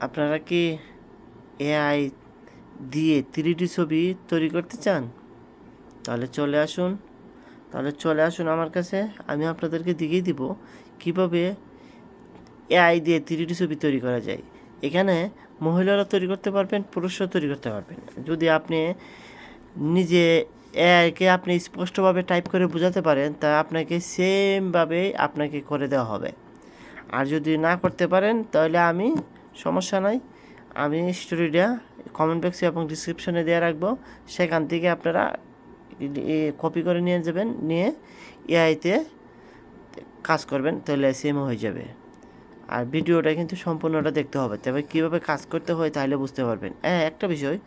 আপনারা কি এআই দিয়ে থ্রি ছবি তৈরি করতে চান? তাহলে চলে আসুন। তাহলে চলে আসুন আমার কাছে। আমি আপনাদেরকে দেখিয়ে দিব কীভাবে এআই দিয়ে থ্রি ছবি তৈরি করা যায়। এখানে মহিলারা তৈরি করতে পারবেন, পুরুষরা তৈরি করতে পারবেন। যদি আপনি নিজে এআইকে আপনি স্পষ্টভাবে টাইপ করে বোঝাতে পারেন, তা আপনাকে সেমভাবে আপনাকে করে দেওয়া হবে। আর যদি না করতে পারেন, তাহলে আমি সমস্যা নাই। আমি স্টোরিটা কমেন্ট বক্সে এবং ডিসক্রিপশনে দেওয়া রাখব। সেখান থেকে আপনারা কপি করে নিয়ে যাবেন, নিয়ে এআইতে কাজ করবেন, তাহলে সেম হয়ে যাবে। আর ভিডিওটা কিন্তু সম্পূর্ণটা দেখতে হবে। তবে কীভাবে কাজ করতে হয় তাহলে বুঝতে পারবেন। হ্যাঁ একটা বিষয়,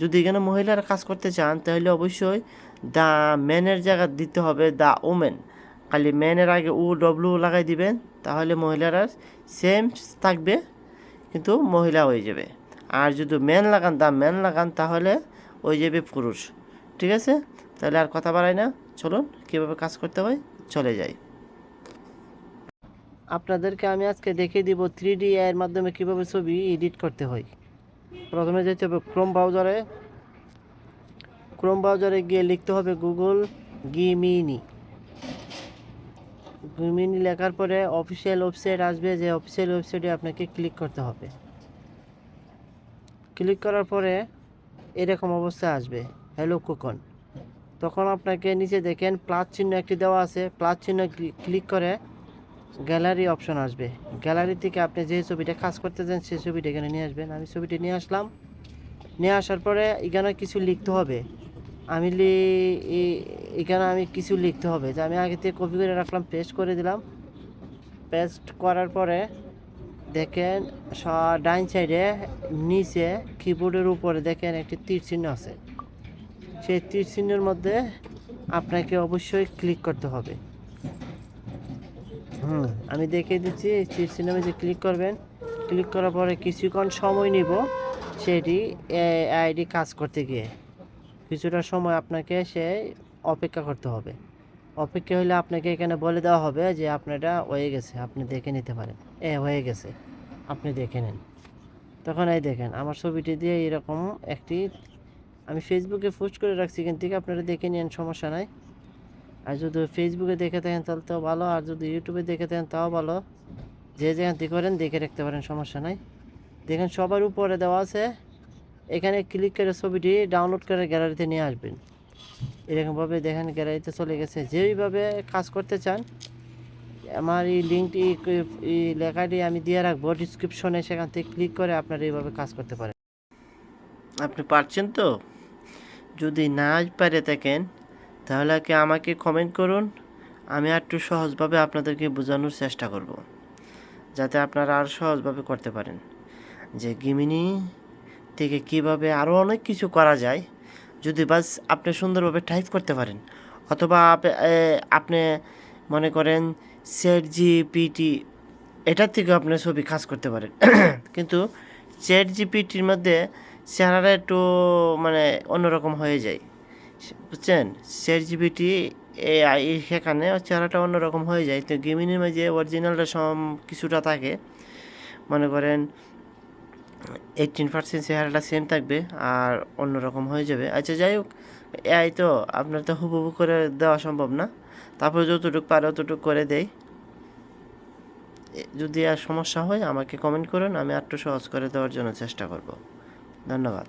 যদি এখানে মহিলারা কাজ করতে চান, তাহলে অবশ্যই দ্য ম্যানের জায়গা দিতে হবে দ্য ওমেন খালি ম্যানের আগে ও ডব্লু লাগাই দিবেন, তাহলে মহিলারা সেম থাকবে। কিন্তু মহিলা হয়ে যাবে। আর যদি ম্যান লাগান, দা ম্যান লাগান, তাহলে হয়ে যাবে পুরুষ। ঠিক আছে? তাহলে আর কথা বাড়াই না। চলুন, কীভাবে কাজ করতে হয়, চলে যাই। আপনাদেরকে আমি আজকে দেখিয়ে দিব থ্রি ডি এর মাধ্যমে কীভাবে ছবি এডিট করতে হয়। প্রথমে যেতে হবে ক্রোম ব্রাউজারে ক্রোম ব্রাউজারে গিয়ে লিখতে হবে গুগল গিমিনি গিমিনি লেখার পরে অফিসিয়াল ওয়েবসাইট আসবে, যে অফিসিয়াল ওয়েবসাইটে আপনাকে ক্লিক করতে হবে। ক্লিক করার পরে এরকম অবস্থা আসবে। হ্যালো কোকন তখন আপনাকে নিচে দেখেন প্লাস চিহ্ন একটি দেওয়া আছে। প্লাস চিহ্ন ক্লিক করে গ্যালারি অপশন আসবে। গ্যালারি থেকে আপনি যে ছবিটা কাজ করতে চান সেই ছবিটা এখানে নিয়ে আসবেন। আমি ছবিটি নিয়ে আসলাম। নিয়ে আসার পরে এখানে কিছু লিখতে হবে। আমি এখানে আমি কিছু লিখতে হবে। যে আমি আগে থেকে কপি করে রাখলাম পেস্ট করে দিলাম। পেস্ট করার পরে দেখেন ডাইন সাইডে নিচে কিবোর্ডের উপরে দেখেন একটি তীর চিহ্ন আছে। সেই তীর চিহ্নের মধ্যে আপনাকে অবশ্যই ক্লিক করতে হবে। হুম, আমি দেখিয়ে দিচ্ছি তীর চিহ্নে যে ক্লিক করবেন ক্লিক করার পরে কিছুক্ষণ সময় নিব, সেটি আইডি কাজ করতে গিয়ে। কিছুটা সময় আপনাকে সে অপেক্ষা করতে হবে। অপেক্ষা হলে আপনাকে এখানে বলে দেওয়া হবে যে আপনারটা হয়ে গেছে, আপনি দেখে নিতে পারেন। এ, হয়ে গেছে। আপনি দেখে নেন। তখন এই দেখেন, আমার ছবিটি দিয়ে এরকম একটি, আমি ফেসবুকে পোস্ট করে রাখছি, এখান থেকে আপনারা দেখে নেন সমস্যা নাই। আর যদি ফেসবুকে দেখে থাকেন, তাহলে তো ভালো। আর যদি ইউটিউবে দেখে থাকেন, তাও ভালো। যে যেখান থেকে করেন, দেখে রাখতে পারেন, সমস্যা নাই। দেখেন, সবার উপরে দেওয়া আছে এখানে ক্লিক করে ছবিটি ডাউনলোড করে গ্যালারিতে নিয়ে আসবেন। এরকমভাবে দেখেন গ্যালারিতে চলে গেছে। যেইভাবে কাজ করতে চান, আমার এই লিঙ্কটি এই লেখাটি আমি দিয়ে রাখব। ডিসক্রিপশনে সেখান থেকে ক্লিক করে আপনারা এইভাবে কাজ করতে পারেন। আপনি পারছেন তো? যদি না পারে থাকেন, তাহলে কি আমাকে কমেন্ট করুন? আমি আর একটু সহজভাবে আপনাদেরকে বোঝানোর চেষ্টা করব, যাতে আপনারা আর সহজভাবে করতে পারেন। যে গিমিনি থেকে কীভাবে আরও অনেক কিছু করা যায়, যদি বাস আপনি সুন্দরভাবে টাইপ করতে পারেন। অথবা আপ- আপনি মনে করেন সেট জিপিটি এটার থেকেও আপনি ছবি কাজ করতে পারেন। কিন্তু চ্যাট জিপিটির মধ্যে চেহারাটা একটু মানে অন্যরকম হয়ে যায়। বুঝছেন? চ্যাট জিপিটি সেখানে চেহারাটা অন্যরকম হয়ে যায়। তো গেমিনের মাঝে অরিজিনালটা সম, কিছুটা থাকে। মনে করেন এইটিন পার্সেন্ট চেহারাটা সেম থাকবে আর অন্যরকম হয়ে যাবে। আচ্ছা যাই হোক এআই তো আপনার তো হুবহু করে দেওয়া সম্ভব না। তারপরে যতটুকু পারে অতটুকু করে দেয় যদি আর সমস্যা হয় আমাকে কমেন্ট করুন, আমি আরটু সহজ করে দেওয়ার জন্য চেষ্টা করব। ধন্যবাদ।